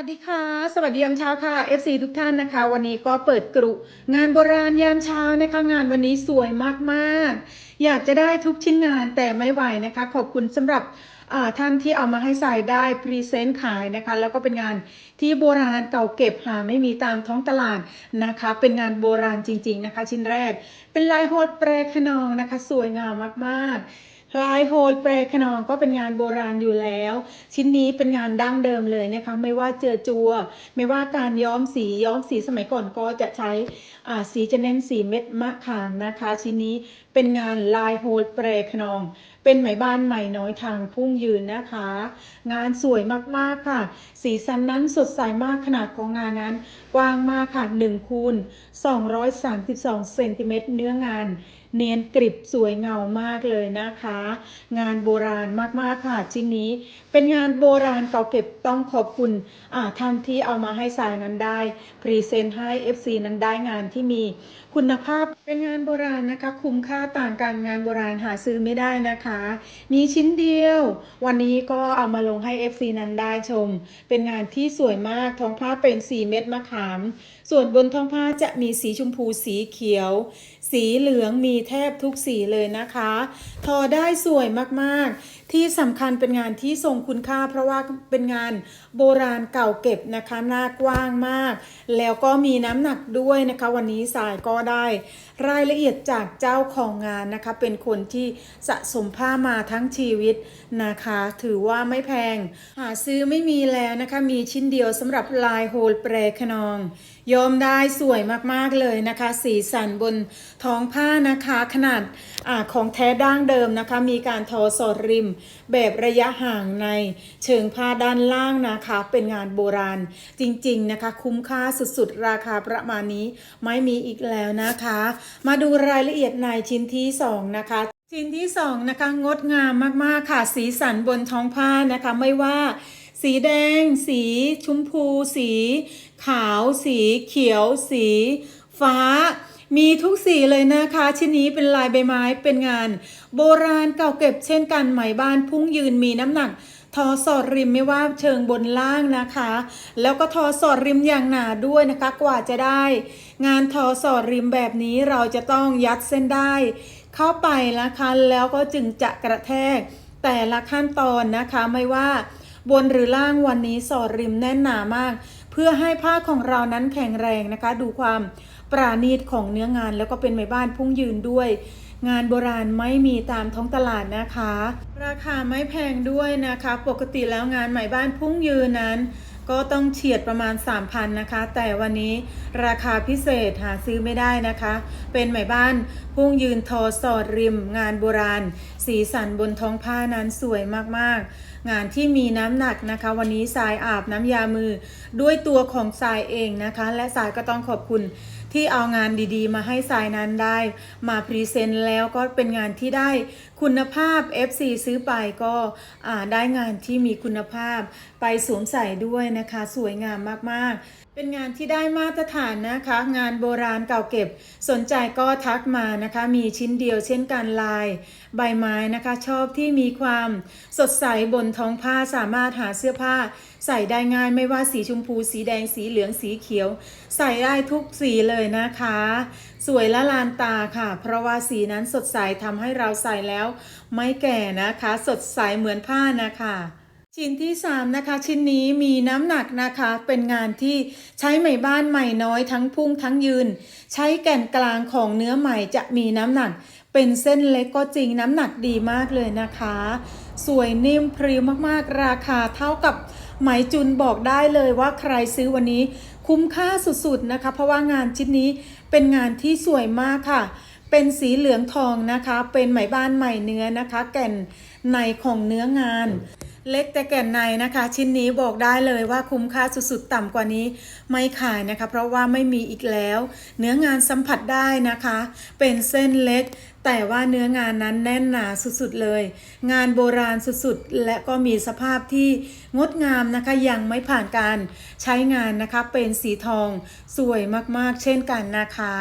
วัสดีค่ะ สวัสดียามเช้าค่ะ FC ทุกท่านนะคะ วันนี้ก็เปิดกรุงานโบราณยามเช้านะคะ งานวันนี้สวยมากๆ อยากจะได้ทุกชิ้นงานแต่ไม่ไหวนะคะ ขอบคุณสำหรับท่านที่เอามาให้ใส่ได้พรีเซนต์ขายนะคะ แล้วก็เป็นงานที่โบราณเก่าเก็บหาไม่มีตามท้องตลาดนะคะ เป็นงานโบราณจริง ๆนะคะ ชิ้นแรก เป็นลายโฮดแปรขนองนะคะ สวยงามมากๆ ลายโฮลแปรขนองก็เป็นงานโบราณอยู่แล้ว ชิ้นนี้เป็นงานดั้งเดิมเลยนะคะไม่ว่าเจอจัว ไม่ว่าการย้อมสีย้อมสีสมัยก่อนก็จะใช้สีจะเน้นสีเม็ดมะขามนะคะ ชิ้นนี้เป็นงานลายโฮลแปรขนอง เป็นไหมบ้านใหม่น้อยทางพุ่งยืนนะคะ งานสวยมากๆค่ะ สีสันนั้นสดใสมากขนาดของงานนั้น กว้างมากค่ะ1คูณ232เซนติเมตรเนื้องาน เนียนกริบสวยเงามากเลยนะคะ งานโบราณมากๆค่ะชิ้นนี้ เป็นงานโบราณเก่าเก็บต้องขอบคุณท่านที่เอามาให้สายนั้นได้พรีเซนต์ให้ FC นั้นได้งานที่มีคุณภาพเป็นงานโบราณนะคะ คุ้มค่าต่างกันงานโบราณหาซื้อไม่ได้นะคะ มีชิ้นเดียว วันนี้ก็เอามาลงให้ FC นั้นได้ชม เป็นงานที่สวยมากท้องผ้าเป็น4เม็ดมะขาม ส่วนบนท้องผ้าจะมีสีชมพูสีเขียว สีเหลืองมีแทบทุกสีเลยนะคะ ทอได้สวยมากๆที่สำคัญเป็นงานที่ทรงคุณค่า เพราะว่าเป็นงานโบราณเก่าเก็บนะคะหน้ากว้างมาก แล้วก็มีน้ำหนักด้วยนะคะ วันนี้สายก็ได้ รายละเอียดจากเจ้าของงานนะคะ เป็นคนที่สะสมผ้ามาทั้งชีวิตนะคะ ถือว่าไม่แพง หาซื้อไม่มีแล้วนะคะ มีชิ้นเดียวสำหรับลายโฮลแปรขนองยอมได้สวยมากๆเลยนะคะ สีสันบนท้องผ้านะคะ ขนาดอาของแท้ดั้งเดิมนะคะ มีการทอสอดริมแบบระยะห่างในเชิงผ้าด้านล่างนะคะ เป็นงานโบราณจริงๆนะคะ คุ้มค่าสุดๆ ราคาประมาณนี้ไม่มีอีกแล้วนะคะ มาดูรายละเอียดในชิ้นที่สองนะคะชิ้นที่สองนะคะงดงามมากๆค่ะ สีสันบนท้องผ้านะคะ ไม่ว่าสีแดง สีชมพู สี ขาว สีเขียว สี ฟ้า มีทุกสีเลยนะคะ ชิ้นนี้เป็นลายใบไม้เป็นงาน โบราณเก่าเก็บเช่นกันไหมบ้านพุ่งยืนมีน้ำหนักทอสอดริมไม่ว่าเชิงบนล่างนะคะ แล้วก็ทอสอดริมอย่างหนาด้วยนะคะกว่าจะได้ งานทอสอดริมแบบนี้เราจะต้องยัดเส้นได้ เข้าไปนะคะแล้วก็จึงจะกระแทก แต่ละขั้นตอนนะคะไม่ว่าบนหรือล่างวันนี้สอดริมแน่นหนามาก เพื่อให้ผ้าของเรานั้นแข็งแรงนะคะ ดูความ ปราณีตของเนื้องานแล้วก็เป็นไม้บ้านพุ่งยืนด้วย งานโบราณไม่มีตามท้องตลาดนะคะ ราคาไม่แพงด้วยนะคะ ปกติแล้วงานไหมบ้านพุ่งยืนนั้น ก็ต้องเฉียดประมาณ 3,000นะคะ แต่วันนี้ราคาพิเศษหาซื้อไม่ได้นะคะ เป็นไหมบ้านพุ่งยืนทอสอดริม งานโบราณ สีสันบนท้องผ้านั้นสวยมากๆงานที่มีน้ำหนักนะคะ วันนี้สายอาบน้ำยามือ ด้วยตัวของสายเองนะคะ และสายก็ต้องขอบคุณ ที่เอางานดีๆ มาให้สายนั้นได้ มาพรีเซนต์แล้วก็เป็นงานที่ได้คุณภาพ FC ซื้อไปก็ได้งานที่มีคุณภาพไปสวมใส่ด้วยนะคะ สวยงามมากๆ เป็นงานที่ได้มาตรฐานนะคะ งานโบราณเก่าเก็บ สนใจก็ทักมานะคะ มีชิ้นเดียวเช่นกันลาย ใบไม้นะคะ ชอบที่มีความสดใสบนท้องผ้าสามารถหาเสื้อผ้า ใส่ได้ง่ายไม่ว่าสีชมพู สีแดงสีเหลืองสีเขียว ใส่ได้ทุกสีเลยนะคะ สวยละลานตาค่ะ เพราะว่าสีนั้นสดใสทำให้เราใส่แล้ว ไม่แก่นะคะ สดใสเหมือนผ้านะคะ ชิ้นที่ 3 นะคะ ชิ้นนี้มีน้ำหนักนะคะเป็นงานที่ใช้ไหมบ้านใหม่น้อยทั้งพุ่งทั้งยืน ใช้แก่นกลางของเนื้อไหมจะมีน้ำหนัก เป็นเส้นเล็กก็จริงน้ำหนักดีมากเลยนะคะ สวยนิ่มพริ้วมากๆ ราคาเท่ากับไหมจุนบอกได้เลยว่าใครซื้อวันนี้คุ้มค่าสุดๆนะคะ เพราะว่างานชิ้นนี้เป็นงานที่สวยมากค่ะเป็นสีเหลืองทองนะคะ เป็นไหมบ้านใหม่เนื้อนะคะ แก่นในของเนื้องาน เล็กแต่แก่นในนะคะ ชิ้นนี้บอกได้เลยว่าคุ้มค่าสุดๆ ต่ำกว่านี้ไม่ขายนะคะ เพราะว่าไม่มีอีกแล้ว เนื้องานสัมผัสได้นะคะ เป็นเส้นเล็ก แต่ว่าเนื้องานนั้นแน่นหนาสุดๆเลย งานโบราณสุดๆ และก็มีสภาพที่งดงามนะคะยังไม่ผ่านการใช้งานนะคะเป็นสีทอง สวยมากๆ เช่นกันนะคะ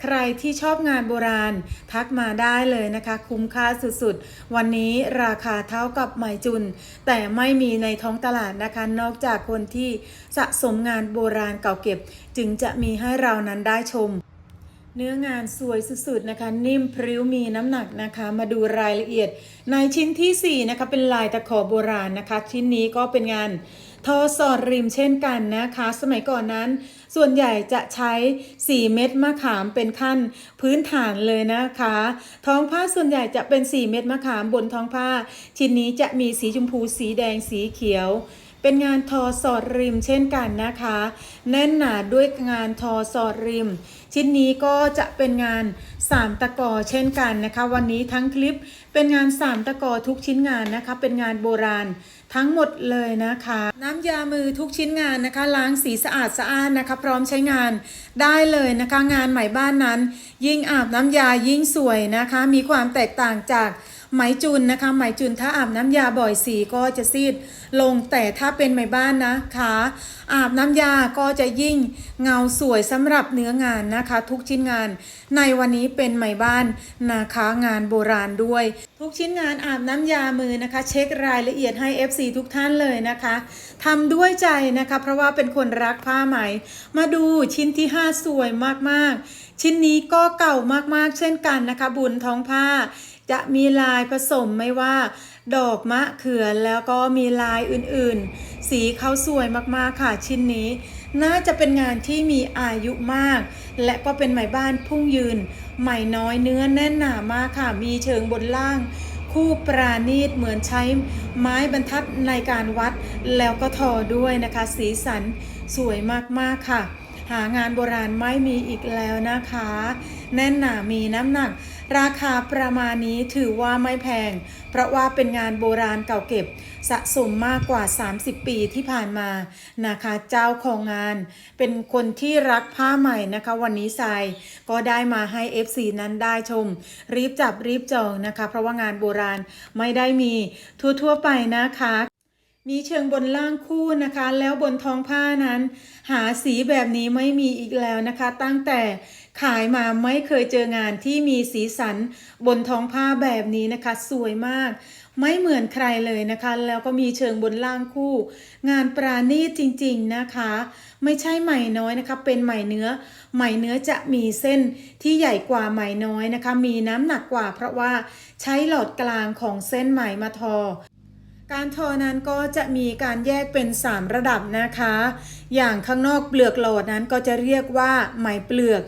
ใครที่ชอบงานโบราณ ทักมาได้เลยนะคะ คุ้มค่าสุดๆ วันนี้ราคาเท่ากับไหมจุน แต่ไม่มีในท้องตลาดนะคะ นอกจากคนที่สะสมงานโบราณเก่าเก็บ จึงจะมีให้เรานั้นได้ชมเนื้องานสวยสุดๆนะคะ นิ่มพริ้วมีน้ำหนักนะคะ มาดูรายละเอียด ในชิ้นทีสี่4นะคะเป็นลายตะขอโบราณนะคะ ชิ้นนี้ก็เป็นงาน ทอสอดริมเช่นกันนะคะ สมัยก่อนนั้น ส่วนใหญ่จะใช้ 4 เม็ดมะขามเป็นขั้นพื้นฐานเลยนะคะ ท้องผ้าส่วนใหญ่จะเป็น 4 เม็ดมะขามบนท้องผ้า ชิ้นนี้จะมีสีชมพูสีแดงสีเขียวเป็นงานทอสอดริมเช่นกันนะคะ แน่นหนาด้วยงานทอสอดริม ชิ้นนี้ก็จะเป็นงานสามตะกอเช่นกันนะคะ วันนี้ทั้งคลิปเป็นงานสามตะกอทุกชิ้นงานนะคะ เป็นงานโบราณ ทั้งหมดเลยนะคะ น้ำยามือทุกชิ้นงานนะคะ ล้างสีสะอาดสะอาดนะคะ พร้อมใช้งานได้เลยนะคะ งานใหม่บ้านนั้น ยิ่งอาบน้ำยายิ่งสวยนะคะ มีความแตกต่างจาก ไหมจุนนะคะ ไหมจุนถ้าอาบน้ำยาบ่อยสีก็จะซีดลงแต่ถ้าเป็นไหมบ้านนะคะอาบน้ำยาก็จะยิ่งเงาสวยสำหรับเนื้องานนะคะ ทุกชิ้นงาน ในวันนี้เป็นไหมบ้านนะคะงานโบราณด้วย ทุกชิ้นงานอาบน้ำยามือนะคะ เช็ครายละเอียดให้ FC ทุกท่านเลยนะคะทำด้วยใจนะคะ เพราะว่าเป็นคนรักผ้าไหม มาดูชิ้นที่ 5 สวยมากๆ ชิ้นนี้ก็เก่ามากๆ เช่นกันนะคะ บุญท้องผ้า จะมีลายผสมไม่ว่า ดอกมะเขือแล้วก็มีลายอื่นๆ สีเขาสวยมากๆค่ะชิ้นนี้ น่าจะเป็นงานที่มีอายุมาก และก็เป็นไหมบ้านพุ่งยืน ไหมน้อยเนื้อแน่นหนามากค่ะ มีเชิงบนล่าง คู่ปราณีตเหมือนใช้ไม้บรรทัดในการวัด แล้วก็ทอด้วยนะคะ สีสันสวยมากๆค่ะ หางานโบราณไม่มีอีกแล้วนะคะ แน่นหนามีน้ำหนัก ราคาประมาณนี้ถือว่าไม่แพง เพราะว่าเป็นงานโบราณเก่าเก็บ สะสมมากกว่า 30 ปีที่ผ่านมานะคะเจ้าของงาน เป็นคนที่รักผ้าใหม่นะคะ วันนี้ทรายก็ได้มาให้ FC นั้นได้ชม รีบจับรีบจองนะคะ เพราะว่างานโบราณไม่ได้มีทั่วๆไปนะคะมีเชิงบนล่างคู่นะคะ แล้วบนท้องผ้านั้น หาสีแบบนี้ไม่มีอีกแล้วนะคะ ตั้งแต่ ขายมาไม่เคยเจองานที่มีสีสันบนท้องผ้าแบบนี้นะคะ สวยมาก ไม่เหมือนใครเลยนะคะ แล้วก็มีเชิงบนล่างคู่ งานปราณีตจริงๆนะคะ ไม่ใช่ไหมน้อยนะคะ เป็นไหมเนื้อ ไหมเนื้อจะมีเส้นที่ใหญ่กว่าไหมน้อยนะคะ มีน้ำหนักกว่า เพราะว่าใช้หลอดกลางของเส้นไหมมาทอการทอนั้นก็จะมีการแยกเป็น 3 ระดับนะคะ อย่างข้างนอกเปลือกหลอดนั้นก็จะเรียกว่าไหมเปลือก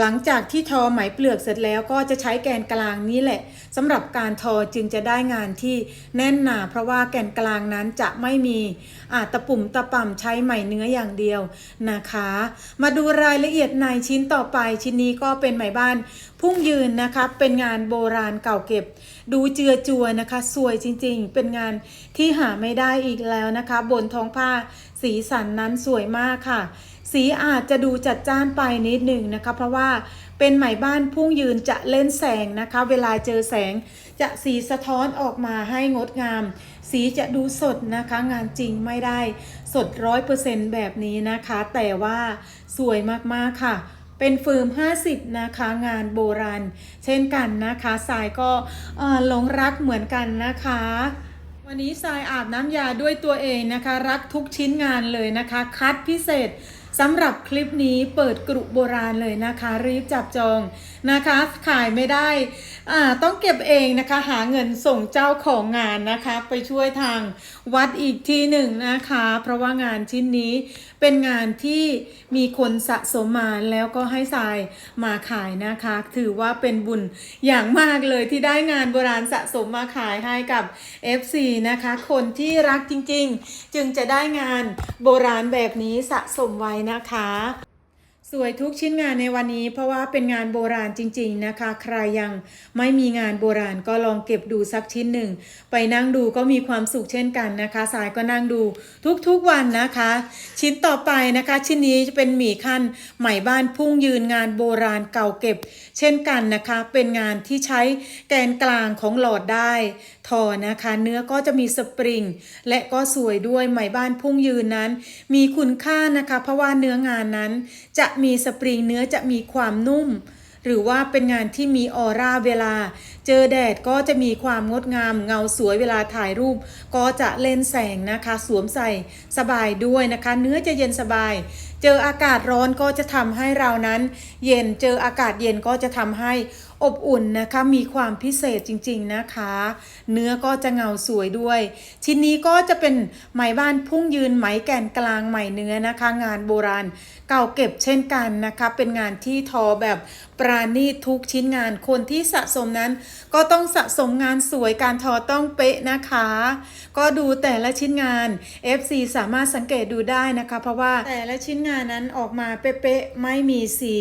หลังจากที่ทอไหมเปลือกเสร็จแล้วก็จะใช้แกนกลางนี่แหละสำหรับการทอจึงจะได้งานที่แน่นหนา เพราะว่าแกนกลางนั้นจะไม่มีอาตะปุ่มตะป่ำใช้ไหมเนื้ออย่างเดียวนะคะ มาดูรายละเอียดในชิ้นต่อไปชิ้นนี้ก็เป็นไหมบ้านพุ่งยืนนะคะเป็นงานโบราณเก่าเก็บ ดูเจือจัวนะคะ สวยจริงๆ เป็นงานที่หาไม่ได้อีกแล้วนะคะ บนท้องผ้าสีสันนั้นสวยมากค่ะ สีอาจจะดูจัดจ้านไปนิดหนึ่งนะคะ เพราะว่าเป็นไหมบ้านพุ่งยืนจะเล่นแสงนะคะ เวลาเจอแสงจะสีสะท้อนออกมาให้งดงาม สีจะดูสดนะคะ งานจริงไม่ได้สดร้อยเปอร์เซ็นต์แบบนี้นะคะ แต่ว่าสวยมากๆค่ะ เป็นฟิล์ม 50 นะคะงานโบราณ เช่นกันนะคะสายก็หลงรักเหมือนกันนะคะวันนี้ทรายอาบน้ำยาด้วยตัวเองนะคะ รักทุกชิ้นงานเลยนะคะ คัดพิเศษ สำหรับคลิปนี้เปิดกรุโบราณเลยนะคะ รีบจับจองนะคะ ขายไม่ได้อ่าต้องเก็บเองนะคะ หาเงินส่งเจ้าของงานนะคะ ไปช่วยทางวัดอีกทีหนึ่งนะคะ เพราะว่างานชิ้นนี้เป็นงานที่มีคนสะสมมาแล้วก็ให้ทรายมาขายนะคะ ถือว่าเป็นบุญอย่างมากเลยที่ได้งานโบราณสะสมมาขายให้กับ FC นะคะ คนที่รักจริงๆ จึงจะได้งานโบราณแบบนี้สะสมไว้นะคะ สวยทุกชิ้นงานในวันนี้เพราะว่าเป็นงานโบราณจริง ๆนะคะ ใครยังไม่มีงานโบราณก็ลองเก็บดูสักชิ้นหนึ่ง ไปนั่งดูก็มีความสุขเช่นกันนะคะ สายก็นั่งดูทุกๆวันนะคะ ชิ้นต่อไปนะคะ ชิ้นนี้จะเป็นหมี่ขั้นไหมบ้านพุ่งยืนงานโบราณเก่าเก็บ เช่นกันนะคะ เป็นงานที่ใช้แกนกลางของหลอดได้ทอนะคะ เนื้อก็จะมีสปริง และก็สวยด้วยไหมบ้านพุ่งยืนนั้น มีคุณค่านะคะ เพราะว่าเนื้องานนั้นจะมีสปริงเนื้อจะมีความนุ่ม หรือว่าเป็นงานที่มีออร่าเวลา เจอแดดก็จะมีความงดงาม เงาสวยเวลาถ่ายรูป ก็จะเล่นแสงนะคะ สวมใส่สบายด้วยนะคะ เนื้อจะเย็นสบาย เจออากาศร้อนก็จะทำให้เรานั้น เย็นเจออากาศเย็นก็จะทำให้ อบอุ่นนะคะมีความพิเศษจริง ๆนะคะ เนื้อก็จะเงาสวยด้วย ชิ้นนี้ก็จะเป็นไหมบ้านพุ่งยืนไหมแก่นกลางไหมเนื้อนะคะ งานโบราณเก่าเก็บเช่นกันนะคะ เป็นงานที่ทอแบบปราณีตทุกชิ้นงานคนที่สะสมนั้น ก็ต้องสะสมงานสวยการทอต้องเป๊ะนะคะ ก็ดูแต่ละชิ้นงาน FC สามารถสังเกตดูได้นะคะ เพราะว่าแต่ละชิ้นงานนั้นออกมาเป๊ะๆไม่มีสี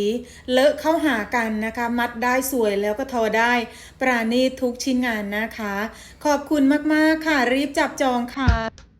เลอะเข้าหากันนะคะ มัดได้สวยวยแล้วก็ทอได้ ปราณีตทุกชิ้นงานนะคะ ขอบคุณมากๆค่ะรีบจับจองค่ะ